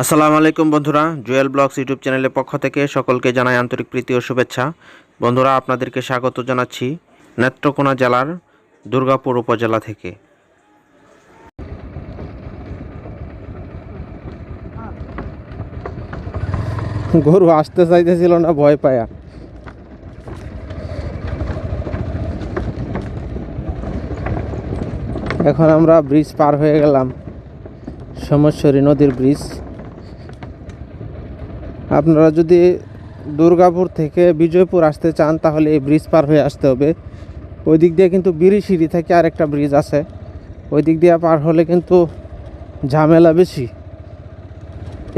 আসসালামু আলাইকুম বন্ধুরা, জুয়েল ব্লগস ইউটিউব চ্যানেলের পক্ষ থেকে সকলকে জানাই আন্তরিক প্রীতি ও শুভেচ্ছা। বন্ধুরা, আপনাদেরকে স্বাগত জানাচ্ছি নেত্রকোনা জেলার দুর্গাপুর উপজেলা থেকে। গরু আসতে চাইতেছিল না, ভয় পায়া। এখন আমরা ব্রিজ পার হয়ে গেলাম। সমস্বরী নদীর ব্রিজ। আপনারা যদি দুর্গাপুর থেকে বিজয়পুর আসতে চান, তাহলে এই ব্রিজ পার হয়ে আসতে হবে। ওই দিক দিয়ে কিন্তু বিরিশিরি থেকে আরেকটা ব্রিজ আছে। ওই দিক দিয়ে পার হলে কিন্তু ঝামেলা বেশি।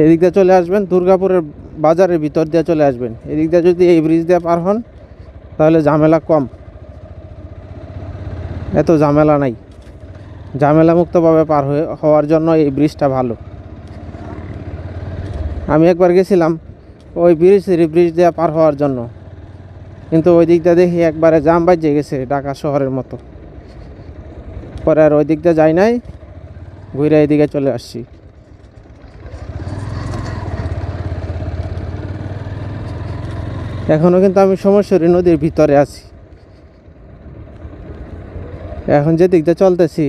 এদিক দিয়ে চলে আসবেন, দুর্গাপুরের বাজারের ভিতর দিয়ে চলে আসবেন। এদিক দিয়ে যদি এই ব্রিজ দিয়ে পার হন, তাহলে ঝামেলা কম। এত ঝামেলা নাই। ঝামেলা মুক্তভাবে পার হয়ে হওয়ার জন্য এই ব্রিজটা ভালো। আমি একবার গেছিলাম, ওই ব্রিজ ব্রিজ দিয়ে পার হওয়ার জন্য। কিন্তু ওই দিকটা দেখি একবারে জাম বাজে গেছে ঢাকা শহরের মতো। পরে আর ওই দিকটা যাই নাই, ঘুরে এদিকে চলে আসছি। এখনও কিন্তু আমি সমস্বরী নদীর ভিতরে আছি। এখন যে দিকটা চলতেছি,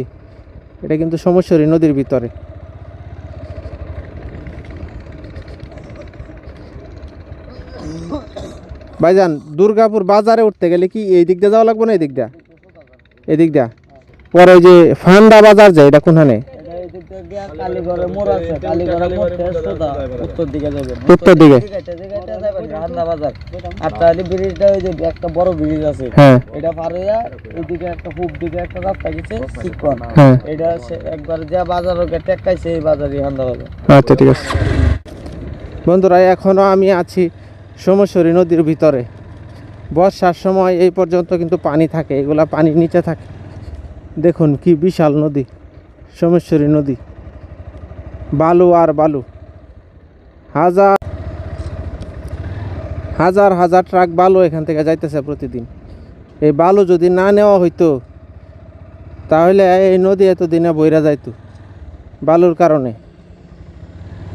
এটা কিন্তু সমস্বরী নদীর ভিতরে। ভাইজান, দুর্গাপুর বাজারে উঠতে গেলে কি এই দিক দিয়ে যাওয়া লাগবে না এই দিক দিয়ে? এই দিক দিয়ে? পরে যে ফান্ডা বাজার যায় এটা কোনখানে? একটা বড় ব্রিজ আছে এটা একটা দিকে। একটা একবার বাজার এই বাজার বন্ধুরা এখনও আমি আছি সোমেশ্বরী নদীর ভিতরে। বর্ষার সময় এই পর্যন্ত কিন্তু পানি থাকে, এগুলা পানির নিচে থাকে। দেখুন কি বিশাল নদী, সোমেশ্বরী নদী। বালু আর বালু। হাজার হাজার হাজার ট্রাক বালু এখান থেকে যাইতেছে প্রতিদিন। এই বালু যদি না নেওয়া হইতো, তাহলে এই নদী এতদিনে বইরা যাইতো, বালুর কারণে।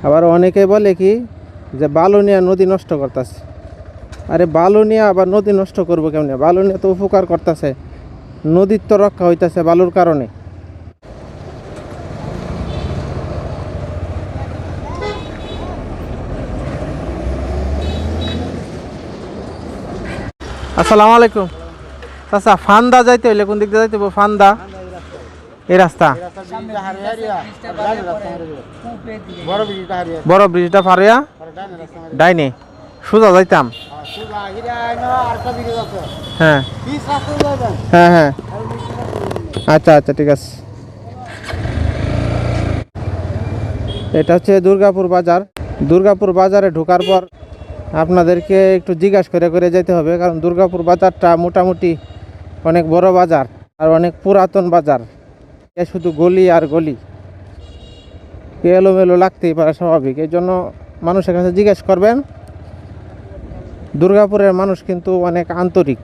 আবার অনেকে বলে কি যে বালু নিয়ে নদী নষ্ট করতেছে। আরে বালু নিয়ে আবার নদী নষ্ট করব কেমনে? বালু নিয়ে তো উপকার করতেছে। নদীর তো রক্ষা হইতেছে বালুর কারণে। আসসালামু আলাইকুম। আচ্ছা ফান্দা যাইতে হইলে কোন দিক দিয়ে যাইতে ফান্দা। এই রাস্তা। বড় ব্রিজটা ফারিয়া। ডাইনে, সোজা যাইতাম। হ্যাঁ। হ্যাঁ হ্যাঁ। আচ্ছা আচ্ছা ঠিক আছে। এটা হচ্ছে দুর্গাপুর বাজার। দুর্গাপুর বাজারে ঢোকার পর আপনাদেরকে একটু জিজ্ঞাসা করে করে যেতে হবে, কারণ দুর্গাপুর বাজারটা মোটামুটি অনেক বড় বাজার আর অনেক পুরাতন বাজার। এ শুধু গলি আর গলি। এলোমেলো লাগতেই পারে স্বাভাবিক। এই জন্য মানুষের কাছে জিজ্ঞেস করবেন, দুর্গাপুরের মানুষ কিন্তু অনেক আন্তরিক।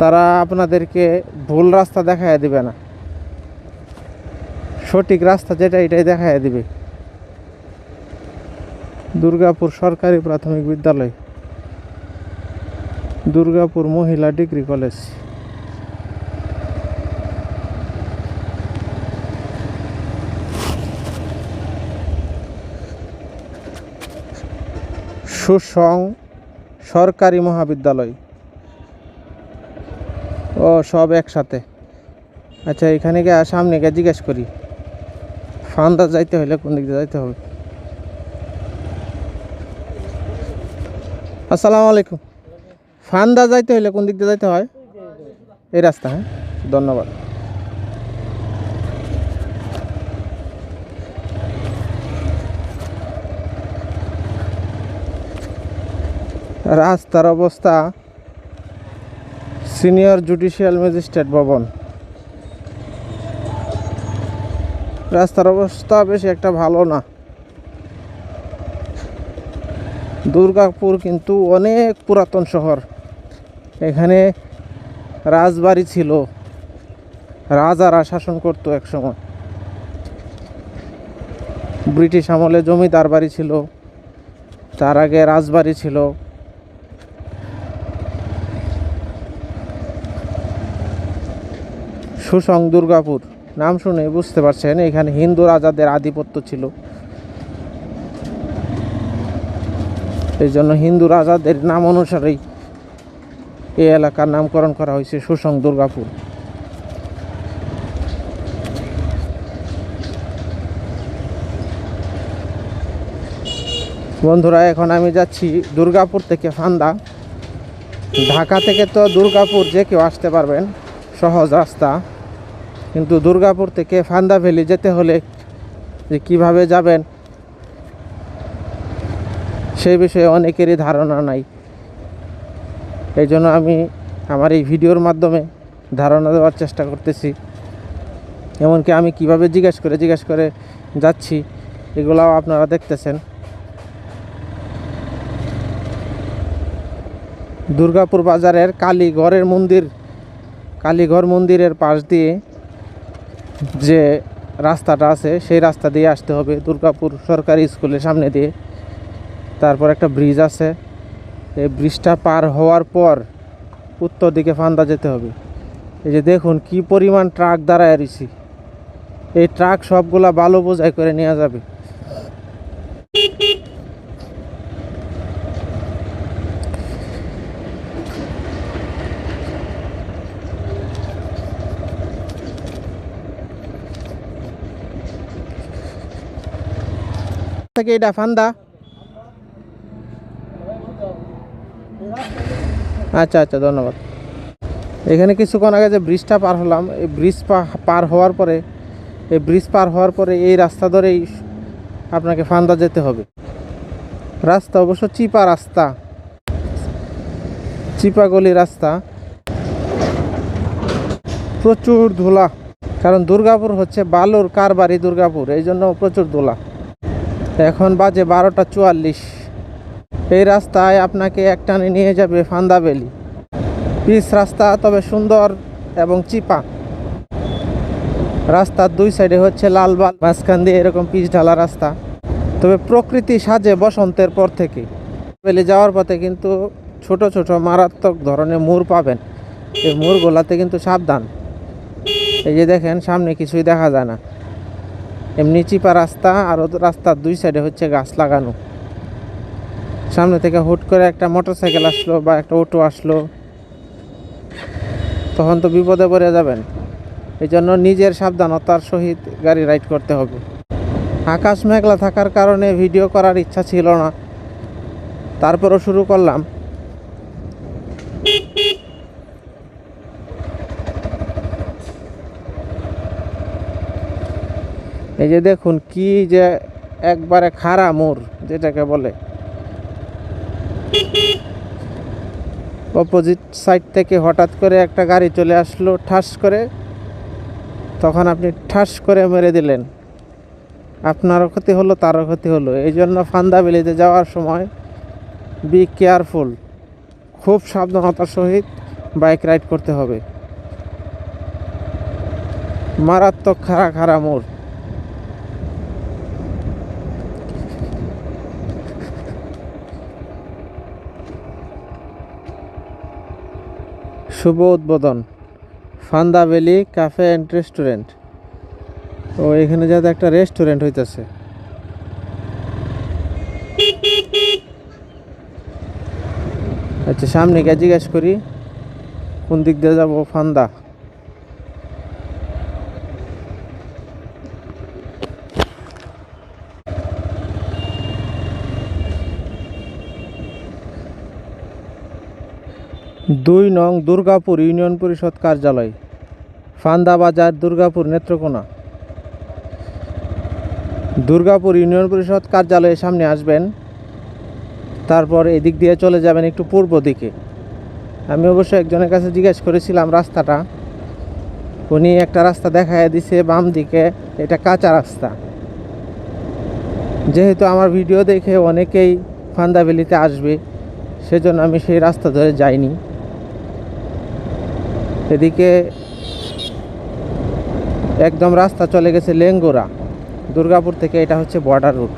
তারা আপনাদেরকে ভুল রাস্তা দেখায় দিবে না। সঠিক রাস্তা যেটা এটাই দেখায় দিবে। দুর্গাপুর সরকারি প্রাথমিক বিদ্যালয়, দুর্গাপুর মহিলা ডিগ্রি কলেজ। সুসং সরকারি মহাবিদ্যালয়। ও, সব একসাথে। আচ্ছা এখানে গিয়ে সামনে গিয়ে জিজ্ঞেস করি। ফান্দা যাইতে হলে কোন দিক যাইতে হবে? আসসালামু আলাইকুম। ফান্দা যাইতে হলে কোন দিক দিয়ে যাইতে হয়? এই রাস্তা হ্যাঁ? ধন্যবাদ। রাস্তার অবস্থা, সিনিয়র জুডিশিয়াল ম্যাজিস্ট্রেট ভবন। রাস্তার অবস্থা বেশি একটা ভালো না। দুর্গাপুর কিন্তু অনেক পুরাতন শহর। এখানে রাজবাড়ি ছিল। রাজারা শাসন করতো এক সময় ব্রিটিশ আমলে জমিদার বাড়ি ছিল। তার আগে রাজবাড়ি ছিল। সুসং দুর্গাপুর। নাম শুনে বুঝতে পারছেন, এখানে হিন্দু রাজাদের আধিপত্য ছিল। এই জন্য হিন্দু রাজাদের নাম অনুসারেই এই এলাকার নামকরণ করা হয়েছে সুসং দুর্গাপুর। বন্ধুরা, এখন আমি যাচ্ছি দুর্গাপুর থেকে ফান্দা। ঢাকা থেকে তো দুর্গাপুর যে কেউ আসতে পারবেন, সহজ রাস্তা। কিন্তু দুর্গাপুর থেকে ফান্দা ভ্যালি যেতে হলে যে কীভাবে যাবেন সেই বিষয়ে অনেকেরই ধারণা নাই। এই জন্য আমি আমার এই ভিডিওর মাধ্যমে ধারণা দেওয়ার চেষ্টা করতেছি। এমনকি আমি কীভাবে জিজ্ঞেস করে জিজ্ঞেস করে যাচ্ছি, এগুলাও আপনারা দেখতেছেন। দুর্গাপুর বাজারের কালীঘরের মন্দির কালীঘর মন্দিরের পাশ দিয়ে যে রাস্তাটা আছে, সেই রাস্তা দিয়ে আসতে হবে দুর্গাপুর সরকারি স্কুলের সামনে দিয়ে। তারপর একটা ব্রিজ আছে। এই ব্রিজটা পার হওয়ার পর উত্তর দিকে ফান্দা যেতে হবে। এই যে দেখুন কি পরিমাণ ট্রাক দাঁড়ায় রয়েছি। এই ট্রাক সবগুলা ভালো বোঝাই করে নেওয়া যাবে। থেকে এটা ফান্দা। আচ্ছা আচ্ছা ধন্যবাদ। এখানে কিছুক্ষণ আগে যে ব্রিজটা পার হলাম, এই ব্রিজ পার হওয়ার পরে, এই ব্রিজ পার হওয়ার পরে এই রাস্তা ধরেই আপনাকে ফান্দা যেতে হবে। রাস্তা অবশ্য চিপা রাস্তা। চিপা গলি রাস্তা। প্রচুর ধুলা, কারণ দুর্গাপুর হচ্ছে বালুর কারবারি দুর্গাপুর, এই জন্য প্রচুর ধুলা। এখন বাজে বারোটা চুয়াল্লিশ। এই রাস্তায় আপনাকে একটানে নিয়ে যাবে ফান্দাবেলি পিচ রাস্তা তবে সুন্দর এবং চিপা। রাস্তার দুই সাইডে হচ্ছে লাল বাল, মাঝখান দিয়ে এরকম পিচ ঢালা রাস্তা। তবে প্রকৃতি সাজে বসন্তের পর থেকে। বেলি যাওয়ার পথে কিন্তু ছোট ছোট মারাত্মক ধরনের মুর পাবেন। এই মুরগুলাতে কিন্তু সাবধান। এই যে দেখেন, সামনে কিছুই দেখা যায় না। এমনি চিপা রাস্তা আর রাস্তার দুই সাইডে হচ্ছে গাছ লাগানো। সামনে থেকে হুট করে একটা মোটর সাইকেল আসলো বা একটা অটো আসলো। তখন তো বিপদে পড়ে যাবেন। এই জন্য নিজের সাবধানতার সহিত গাড়ি রাইড করতে হবে। আকাশ মেঘলা থাকার কারণে ভিডিও করার ইচ্ছা ছিল না। তারপরও শুরু করলাম। এই যে দেখুন, কি যে একবারে খাড়া মোড়, যেটাকে বলে। অপোজিট সাইড থেকে হঠাৎ করে একটা গাড়ি চলে আসলো, ঠাস করে। তখন আপনি ঠাস করে মেরে দিলেন। আপনারও ক্ষতি হলো, তারও ক্ষতি হলো। এই জন্য ফান্দা ফান্দাবিলিতে যাওয়ার সময় বি কেয়ারফুল খুব সাবধানতার সহিত বাইক রাইড করতে হবে। মারাত্মক খাড়া খাড়া মোড়। শুভ উদ্বোধন, Fanda valley cafe and restaurant. ও এখানে যাতে একটা রেস্টুরেন্ট হইতেছে। আচ্ছা সামনে গিয়ে জিজ্ঞেস করি, কোন দিক দিয়ে যাব ফান্দা? দুই নং দুর্গাপুর ইউনিয়ন পরিষদ কার্যালয় ফান্দা বাজার দুর্গাপুর নেত্রকোনা। দুর্গাপুর ইউনিয়ন পরিষদ কার্যালয়ের সামনে আসবেন, তারপর এদিক দিয়ে চলে যাবেন একটু পূর্ব দিকে। আমি অবশ্য একজনের কাছে জিজ্ঞেস করেছিলাম রাস্তাটা। উনি একটা রাস্তা দেখায় দিছে, বাম দিকে এটা কাঁচা রাস্তা। যেহেতু আমার ভিডিও দেখে অনেকেই ফান্দাবেলিতে আসবে, সেজন্য আমি সেই রাস্তা ধরে যাইনি। এদিকে একদম রাস্তা চলে গেছে লেঙ্গুরা। দুর্গাপুর থেকে এটা হচ্ছে বর্ডার রুট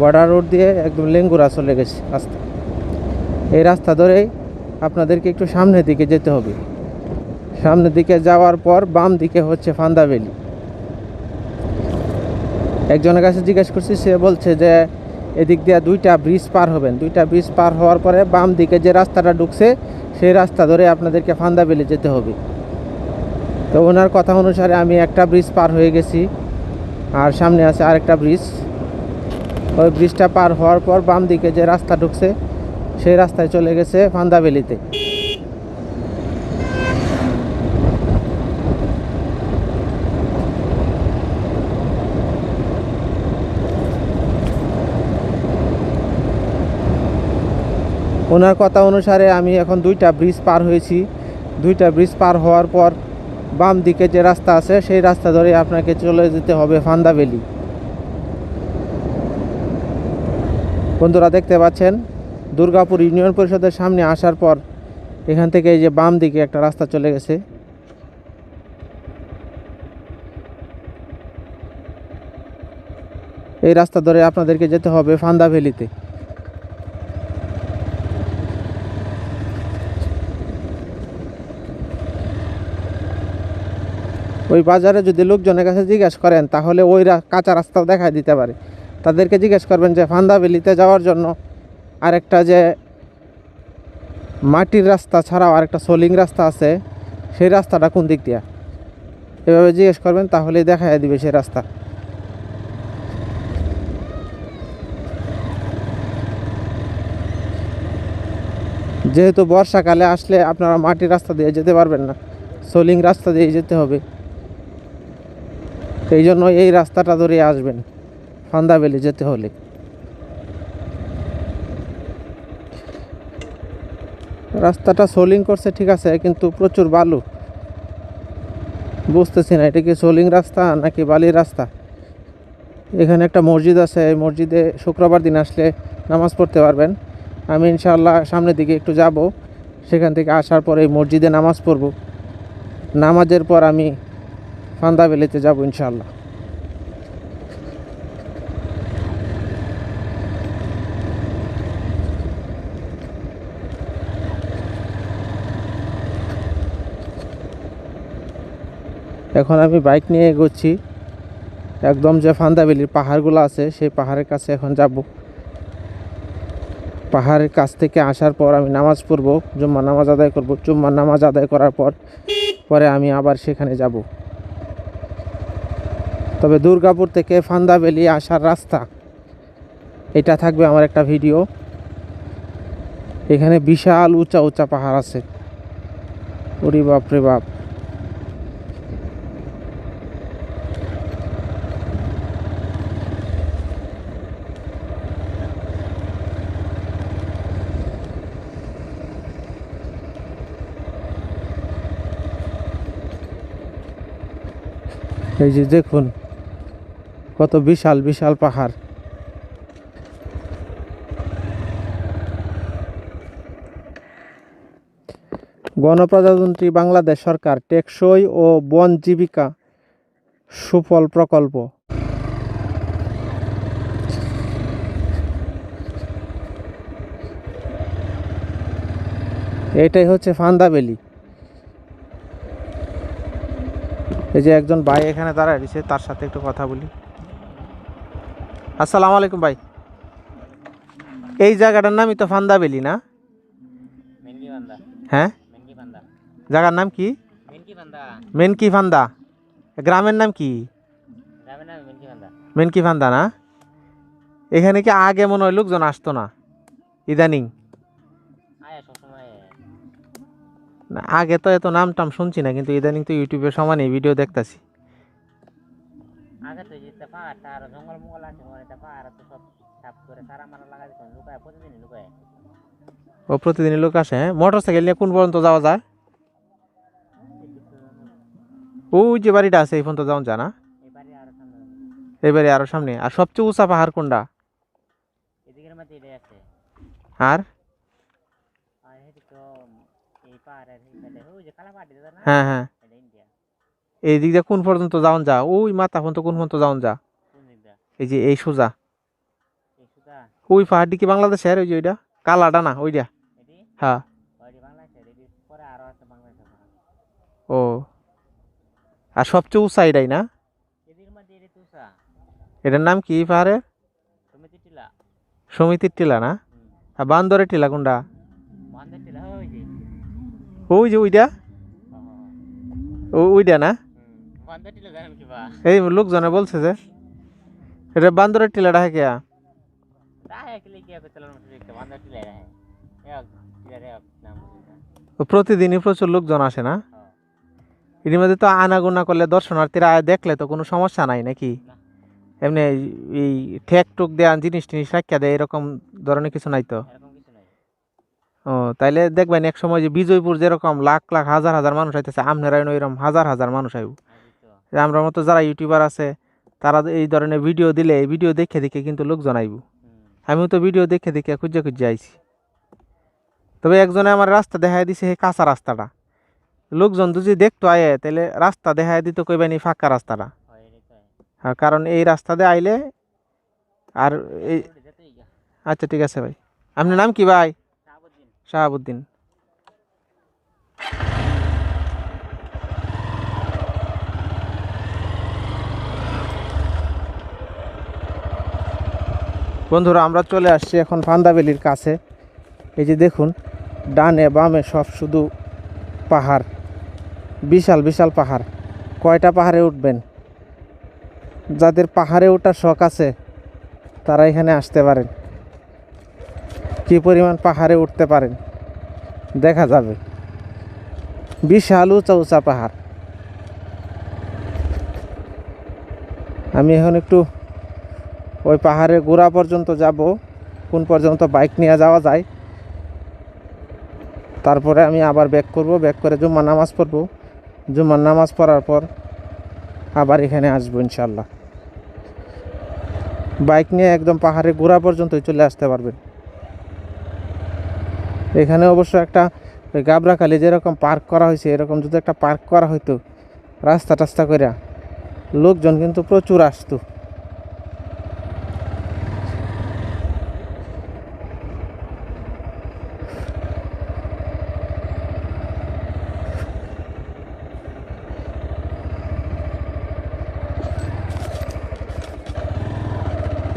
বর্ডার রোড দিয়ে একদম লেঙ্গুরা চলে গেছে রাস্তা। এই রাস্তা ধরেই আপনাদেরকে একটু সামনের দিকে যেতে হবে। সামনের দিকে যাওয়ার পর বাম দিকে হচ্ছে ফান্দা ভ্যালি। একজনের কাছে জিজ্ঞেস করছি, সে বলছে যে এদিক দিয়ে দুইটা ব্রিজ পার হবেন। দুইটা ব্রিজ পার হওয়ার পরে বাম দিকে যে রাস্তাটা ঢুকছে সেই রাস্তা ধরে আপনাদেরকে ফান্দা বেলে যেতে হবে। তো ওনার কথা অনুসারে আমি একটা ব্রিজ পার হয়ে গেছি, আর সামনে আছে আরেকটা ব্রিজ। ওই ব্রিজটা পার হওয়ার পর বাম দিকে যে রাস্তা ঢুকছে, সেই রাস্তায় চলে গেছে ফান্দা ওনার কথা অনুসারে আমি এখন দুইটা ব্রিজ পার হয়েছি। দুইটা ব্রিজ পার হওয়ার পর বাম দিকে যে রাস্তা আছে, সেই রাস্তা ধরে আপনাকে চলে যেতে হবে ফান্দা ভ্যালি। বন্ধুরা, দেখতে পাচ্ছেন, দুর্গাপুর ইউনিয়ন পরিষদের সামনে আসার পর এখান থেকে এই যে বাম দিকে একটা রাস্তা চলে গেছে। এই রাস্তা ধরে আপনাদেরকে যেতে হবে ফান্দা ভ্যালিতে। ওই বাজারে যদি লোকজনের কাছে জিজ্ঞেস করেন, তাহলে ওই কাঁচা রাস্তাও দেখা দিতে পারে। তাদেরকে জিজ্ঞেস করবেন যে ফান্দা ভ্যালিতে যাওয়ার জন্য আরেকটা যে মাটির রাস্তা ছাড়াও আরেকটা সোলিং রাস্তা আছে, সেই রাস্তাটা কোন দিক দিয়া? এভাবে জিজ্ঞেস করবেন, তাহলেই দেখা দিবে সেই রাস্তা। যেহেতু বর্ষাকালে আসলে আপনারা মাটির রাস্তা দিয়ে যেতে পারবেন না, সোলিং রাস্তা দিয়ে যেতে হবে। এই জন্য এই রাস্তাটা ধরে আসবেন, ফান্দা ভ্যালি যেতে হলে। রাস্তাটা সোলিং করছে, ঠিক আছে, কিন্তু প্রচুর বালু। বুঝতেছি না, এটা কি সোলিং রাস্তা নাকি বালির রাস্তা? এখানে একটা মসজিদ আছে, এই মসজিদে শুক্রবার দিন আসলে নামাজ পড়তে পারবেন। আমি ইনশাআল্লাহ সামনের দিকে একটু যাব, সেখান থেকে আসার পরে এই মসজিদে নামাজ পড়ব। নামাজের পর আমি ফান্দা ভ্যালিতে যাব ইনশাআল্লাহ এখন আমি বাইক নিয়ে এগোচ্ছি। একদম যে ফান্দাবেলির পাহাড়গুলো আছে, সেই পাহাড়ের কাছে এখন যাব। পাহাড়ের কাছ থেকে আসার পর আমি নামাজ পড়ব জুম্মা নামাজ আদায় করব। জুম্মা নামাজ আদায় করার পর, পরে আমি আবার সেখানে যাব। তবে দুর্গাপুর থেকে ফান্দাবেলি আসার রাস্তা। এটা থাকবে আমার একটা ভিডিও। এখানে বিশাল উঁচা উঁচা পাহাড় আছে। ওরে বাপ রে বাপ। এই যে দেখুন কত বিশাল বিশাল পাহাড়। গণপ্রজাতন্ত্রী বাংলাদেশ সরকার টেকসই ও বন জীবিকা সুফল প্রকল্প। এটাই হচ্ছে ফান্দা বেলি এই যে একজন ভাই এখানে দাঁড়ায় রয়েছে, তার সাথে একটু কথা বলি। আসসালামু আলাইকুম ভাই। এই জায়গাটার নামই তো ফান্দা বেলি না? হ্যাঁ? জায়গার নাম কি? মেনকি মেনকি ফান্দা। গ্রামের নাম কি? মেনকি ফান্দা। না? এখানে কি আগে মনে হয় লোকজন আসতো না? ইদানিং। না, আগে তো এত নাম টাম শুনছি না কিন্তু ইদানিং তো ইউটিউবে সমানে ভিডিও দেখতাছি। আগে তো যেতে আর জঙ্গল মঙ্গল আছে একটা পাহাড় তো সব সাফ করে সারা মারা লুকায় প্রতিদিন লুকায় ও প্রতিদিনই লোক আসে হ্যাঁ? মোটর সাইকেল নিয়ে কোন পর্যন্ত যাওয়া যায়? ওই যে বাড়িটা আছে এই পর্যন্ত যাওয়া যায় না? এবারে আর সামনে আরও সামনে আর সবচেয়ে উঁচা পাহাড় কোনটা? এদিকের মধ্যে এটাই আছে। আর? আর এদিকে তো এই পাহাড়ের এই যে কালা পাহাড় হ্যাঁ হ্যাঁ। এই দিক দিয়ে কোন পর্যন্ত যাওয়া যা? ওই মাথা পর্যন্ত কোন পর্যন্ত যাওয়া যা? এই যে এই সোজা। ওই পাহাড়টি কি বাংলাদেশের? ওই যে ওইটা? কালাটা না ওইটা? হ্যাঁ। পাহাড়। ও। আর সবচেয়ে উঁচা এটাই না? এটার নাম কি পাহাড়ের টিলা। সমিতির টিলা না? আর বান্দরের টিলা কোনটা? ওই যে। ওই যে ওইটা? ও ওইটা না? এই লোকজনে বলছে যে এটা বান্দরের কি টিলা রাহে এক টিলা রে নাম বুঝিনা ও প্রতিদিনই প্রচুর লোকজন আসে না? হ্যাঁ। এর মধ্যে তো আনাগোনা করলে দর্শনার্থীরা দেখলে তো কোনো সমস্যা নাই নাকি? এমনি এই ঠেক টুক দেয়া জিনিস টিনিস রাখিয়া দেয় এরকম ধরনের কিছু নাই তো? ও তাইলে দেখবেন এক সময় যে বিজয়পুর যেরকম লাখ লাখ হাজার হাজার মানুষ আইতেছে আপনারা এরকম হাজার হাজার মানুষ আইব। আমরা মতো যারা ইউটিউবার আছে তারা এই ধরনের ভিডিও দিলে এই ভিডিও দেখে দেখে কিন্তু লোকজন আইব। আমিও তো ভিডিও দেখে দেখে খুঁজে খুঁজে আইছি। তবে একজনে আমার রাস্তা দেখাই দিছে সেই কাঁচা রাস্তাটা। লোকজন যদি দেখতো আয়ে তাহলে রাস্তা দেখাই দিত কইবানি ফাঁকা রাস্তাটা। হয় কারণ এই রাস্তা দিয়ে আইলে আর এই আচ্ছা ঠিক আছে ভাই। আপনার নাম কি ভাই? শাহাবুদ্দিন। বন্ধুরা, আমরা চলে আসছি এখন ফান্দাবেলির কাছে। এই যে দেখুন, ডানে বামে সব শুধু পাহাড়, বিশাল বিশাল পাহাড়। কয়টা পাহাড়ে উঠবেন? যাদের পাহাড়ে ওঠার শখ আছে, তারা এখানে আসতে পারেন। কি পরিমাণ পাহাড়ে উঠতে পারেন? দেখা যাবে। বিশাল উঁচা উঁচা পাহাড়। আমি এখন একটু ওই পাহাড়ের গোড়া পর্যন্ত যাব, কোন পর্যন্ত বাইক নিয়ে যাওয়া যায়। তারপরে আমি আবার ব্যাক করব ব্যাক করে জুম্মা নামাজ পড়ব। জুম্মার নামাজ পড়ার পর আবার এখানে আসব ইনশাল্লাহ বাইক নিয়ে একদম পাহাড়ের গোড়া পর্যন্তই চলে আসতে পারবেন। এখানে অবশ্য একটা গাবরাখালি যেরকম পার্ক করা হয়েছে, এরকম যদি একটা পার্ক করা হইতো, রাস্তা টাস্তা করে লোকজন কিন্তু প্রচুর আসতো।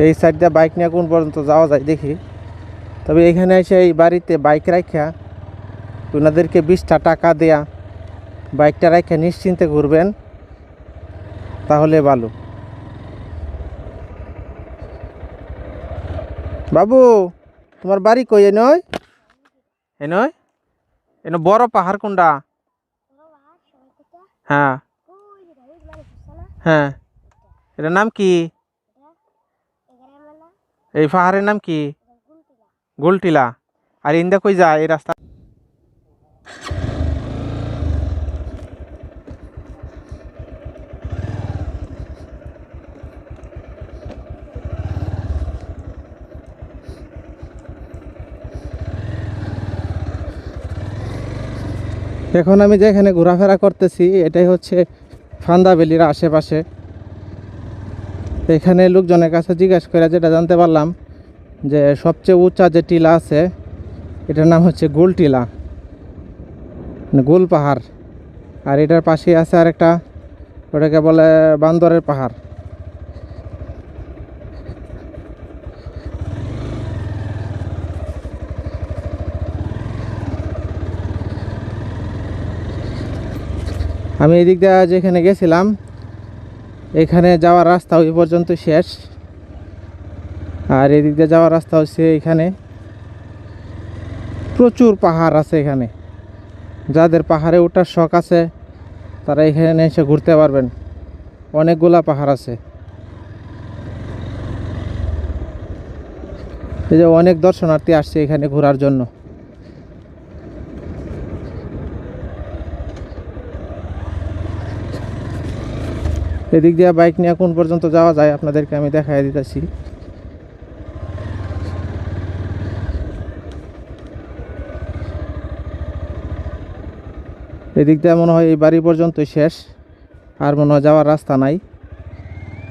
এই সাইড দিয়ে বাইক নিয়ে কোন পর্যন্ত যাওয়া যায় দেখি। তবে এখানে এসে এই বাড়িতে বাইক রাখা ওনাদেরকে বিশটা টাকা দেয়া বাইকটা রাখা নিশ্চিন্তে ঘুরবেন তাহলে ভালো। বাবু তোমার বাড়ি কই এ নয় এ নয় এন বড় পাহাড় কোনটা হ্যাঁ। হ্যাঁ। এটার নাম কি? এই পাহাড়ের নাম কি? গোলটিলা। আর ইন্দা কই যায় এই রাস্তা? এখন আমি যেখানে ঘোরাফেরা করতেছি, এটাই হচ্ছে ফান্দাবেলির আশেপাশে। এখানে লোকজনের কাছে জিজ্ঞেস করে যেটা জানতে পারলাম যে সবচেয়ে উঁচা যে টিলা আছে, এটার নাম হচ্ছে গোল টিলা মানে গোল পাহাড়। আর এটার পাশে আছে আরেকটা, ওটাকে বলে বান্দরের পাহাড়। আমি এদিক দিয়ে যেখানে গেছিলাম এখানে যাওয়ার রাস্তা ওই পর্যন্ত শেষ। আর এদিক দিয়ে যাওয়ার রাস্তা হচ্ছে এখানে। প্রচুর পাহাড় আছে এখানে। যাদের পাহাড়ে ওঠার শখ আছে, তারা এখানে এসে ঘুরতে পারবেন। অনেকগুলা পাহাড় আছে। এই যে অনেক দর্শনার্থী আসছে এখানে ঘোরার জন্য। এদিক দিয়ে বাইক নিয়ে কোন পর্যন্ত যাওয়া যায় আপনাদেরকে আমি দেখাই দিতেছি। এদিক দিয়ে মনে হয় এই বাড়ি পর্যন্তই শেষ, আর মনে হয় যাওয়ার রাস্তা নাই।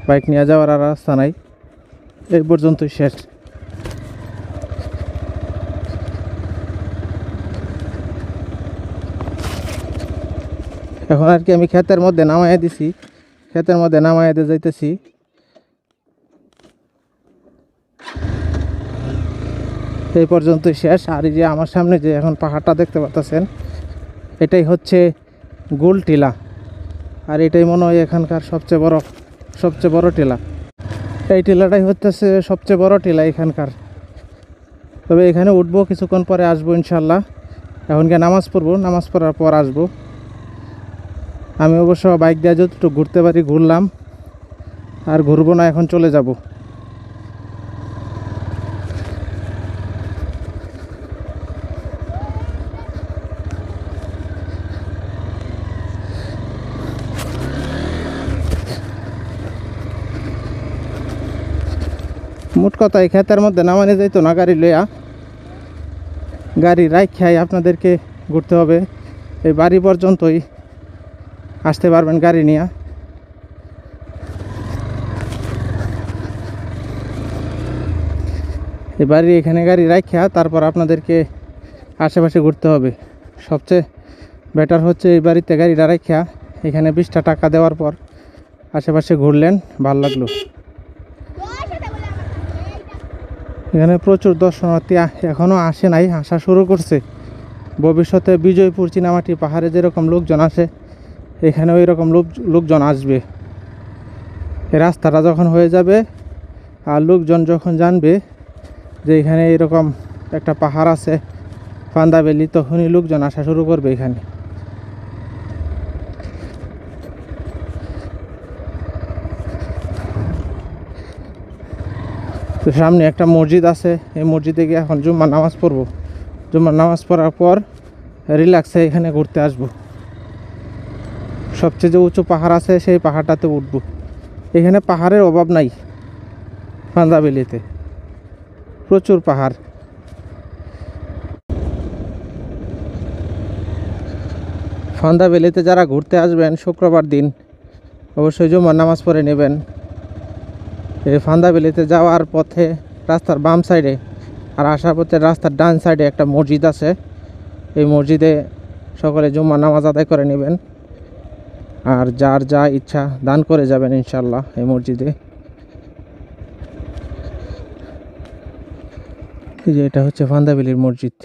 বাইক নিয়ে যাওয়ার আর রাস্তা নাই। এই পর্যন্তই শেষ। এখন আর কি আমি ক্ষেতের মধ্যে নামাইয়া দিছি। ক্ষেতের মধ্যে নামাইয়া দিয়ে যাইতেছি। এই পর্যন্তই শেষ। আর এই যে আমার সামনে যে এখন পাহাড়টা দেখতে পাচ্ছেন এটাই হচ্ছে গোল টিলা। আর এটাই মনে হয় এখানকার সবচেয়ে বড় সবচেয়ে বড় টিলা। এই টিলাটাই হচ্ছে সবচেয়ে বড় টিলা এখানকার। তবে এখানে উঠবো, কিছুক্ষণ পরে আসব ইনশাল্লাহ। এখন গিয়ে নামাজ পড়ব, নামাজ পড়ার পর আসব। আমি অবশ্য বাইক দিয়ে যতটুকু ঘুরতে পারি ঘুরলাম, আর ঘুরবো না, এখন চলে যাব। মোট কথা, এই ক্ষেতের মধ্যে নামানি যাইতো না গাড়ি লইয়া। গাড়ি রাইখ খাই আপনাদেরকে ঘুরতে হবে। এই বাড়ি পর্যন্তই আসতে পারবেন গাড়ি নিয়ে। এই বাড়ি এখানে গাড়ি রাখা তারপর আপনাদেরকে আশেপাশে ঘুরতে হবে। সবচেয়ে বেটার হচ্ছে এই বাড়িতে গাড়িটা রাখা এখানে বিশটা টাকা দেওয়ার পর আশেপাশে ঘুরলেন, ভালো লাগল। এখানে প্রচুর দর্শনার্থী এখনও আসে নাই, আসা শুরু করছে। ভবিষ্যতে বিজয়পুর চীনামাটি পাহাড়ে যেরকম লোকজন আসে এখানে ওই রকম লোক, লোকজন আসবে। রাস্তাটা যখন হয়ে যাবে, আর লোকজন যখন জানবে যে এখানে এরকম একটা পাহাড় আছে ফান্দা ভ্যালি, তখনই লোকজন আসা শুরু করবে এখানে। তো সামনে একটা মসজিদ আছে। এই মসজিদে গিয়ে এখন জুম্মার নামাজ পড়ব। জুম্মার নামাজ পড়ার পর রিল্যাক্সে এখানে ঘুরতে আসব। সবচেয়ে যে উঁচু পাহাড় আছে, সেই পাহাড়টাতে উঠবো। এখানে পাহাড়ের অভাব নাই ফান্দাবেলিতে প্রচুর পাহাড়। ফান্দাবেলিতে যারা ঘুরতে আসবেন, শুক্রবার দিন অবশ্যই জুম্মার নামাজ পড়ে নেবেন। এই ফান্দাবেলিতে যাওয়ার পথে রাস্তার বাম সাইডে আর আসার পথে রাস্তার ডান সাইডে একটা মসজিদ আছে। এই মসজিদে সকলে জুম্মার নামাজ আদায় করে নেবেন। আর যার যা ইচ্ছা দান করে যাবেন ইনশাল্লাহ এই মসজিদে। এই যে এটা হচ্ছে ফান্দাবিলির মসজিদ।